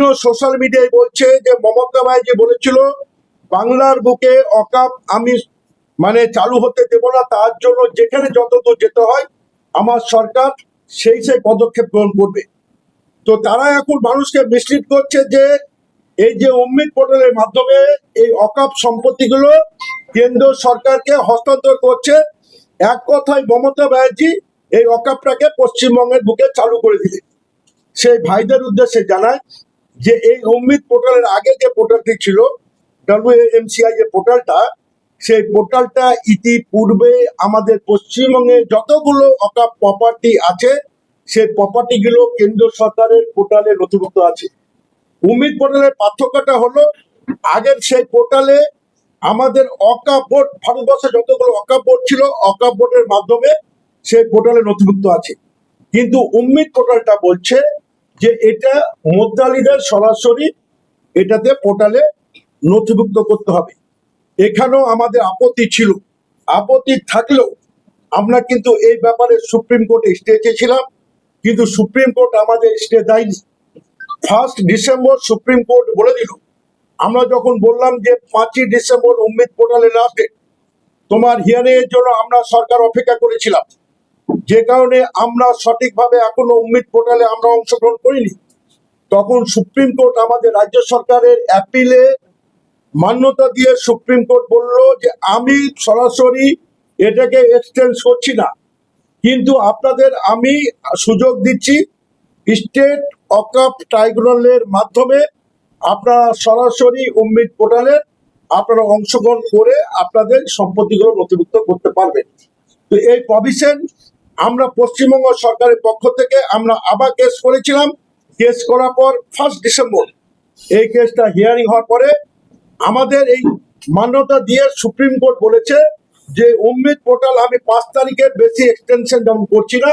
বিভিন্ন সোশ্যাল মিডিয়ায় বলছে যে মমতা ব্যানার্জি বলেছিল, বাংলার বুকে অকাপ আমি মানে চালু হতে দেব না, তার জন্য যেখানে যতদূর যেতে হয় আমার সরকার সেই সেই পদক্ষেপ গ্রহণ করবে। তো তারা এখন মানুষকে মিশ্রিত করছে যে এই যে অমৃত পোর্টালের মাধ্যমে এই অকাপ সম্পত্তিগুলো কেন্দ্র সরকারকে হস্তান্তর করছে, এক কথায় মমতা ব্যানার্জি এই অকাপটাকে পশ্চিমবঙ্গের বুকে চালু করে দিলেন। সেই ভাইদের উদ্দেশ্যে জানায় যে এই অমৃত পোর্টালের আগে যে পোর্টালটি ছিল ডব্লিউএমসিআই যে পোর্টালটা সেই পোর্টালটা ইতিপূর্বে আমাদের পশ্চিমবঙ্গে যতগুলো অকাপ প্রপার্টি আছে, সেই প্রপার্টিগুলো কেন্দ্র সরকারের পোর্টালে নথিভুক্ত আছে। উমিদ পোর্টালের পার্থক্যটা হলো, আগের সেই পোর্টালে আমাদের অকাপ বোর্ড ভারতবর্ষে যতগুলো অকাপ বোর্ড ছিল অকাপ বোর্ডের মাধ্যমে সেই পোর্টালে নথিভুক্ত আছে। কিন্তু উম্মিদ পোর্টালটা বলছে যে এটা মোদ্দালিদের সরাসরি এটাতে পোর্টালে নথিভুক্ত করতে হবে। এখানেও আমাদের আপত্তি ছিল। আপত্তি থাকলেও আমরা কিন্তু এই ব্যাপারে সুপ্রিম কোর্টে স্টে চেয়েছিলাম। কিন্তু সুপ্রিম কোর্ট আমাদের স্টে দেয়নি। ফার্স্ট ডিসেম্বর সুপ্রিম কোর্ট বলে দিল, আমরা যখন বললাম যে পাঁচই ডিসেম্বর উম্মিদ পোর্টালের লাস্ট ডেট তোমার হিয়ারিং এর জন্য আমরা সরকার অপেক্ষা করেছিলাম। যে কারণে আমরা সঠিকভাবে এখনও উম্মিদ পোর্টালে আমরা অংশগ্রহণ করিনি, তখন সুপ্রিম কোর্ট আমাদের রাজ্য সরকারের অ্যাপিলে মান্যতা দিয়ে সুপ্রিম কোর্ট বলল যে, আমি সরাসরি এটাকে এক্সটেন্স করছি না। কিন্তু আপনাদের আমি সুযোগ দিচ্ছি স্টেট অকাপ ট্রাইব্যুনালের মাধ্যমে আপনারা সরাসরি উম্মিদ পোর্টালে আপনারা অংশগ্রহণ করে আপনাদের সম্পত্তিগুলো নথিভুক্ত করতে পারবেন। তো এই প্রভিশন আমরা পশ্চিমবঙ্গ সরকারের পক্ষ থেকে আমরা আবার কেস করেছিলাম। কেস করার পর ফার্স্ট ডিসেম্বর এই কেসটা হিয়ারিং হওয়ার পরে আমাদের এই মান্যতা দিয়ে সুপ্রিম কোর্ট বলেছে যে উম্মিদ পোর্টাল আমি পাঁচ তারিখের বেশি এক্সটেনশন যেমন করছি না।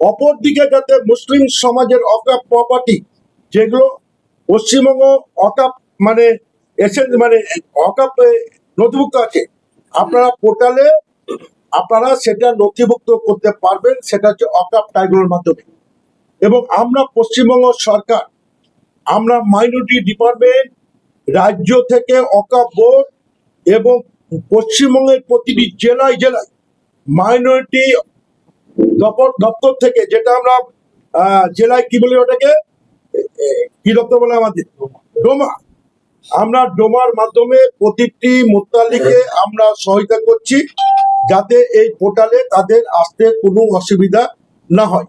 অপরদিকে যাতে মুসলিম সমাজের অকাপ প্রপার্টি যেগুলো পশ্চিমবঙ্গ অকাপ মানে এসেন্স মানে অকাপ নথিভুক্ত আছে, আপনারা পোর্টালে আপনারা সেটা নথিভুক্ত করতে পারবেন, সেটা হচ্ছে অকাপ ট্রাইব্যুনালের মাধ্যমে। এবং আমরা পশ্চিমবঙ্গ সরকার, আমরা মাইনরিটি ডিপার্টমেন্ট রাজ্য থেকে অকাপ বোর্ড এবং পশ্চিমবঙ্গের প্রতিটি জেলায় জেলায় মাইনরিটি দপ্তর দপ্তর থেকে যেটা আমরা জেলায় কি বলি ওটাকে? কি দপ্তর বলে আমাদের? ডোমা। আমরা ডোমার মাধ্যমে প্রতিটি মোত্তালিকে আমরা সহায়তা করছি। যাতে এই পোর্টালে তাদের আসতে কোনো অসুবিধা না হয়।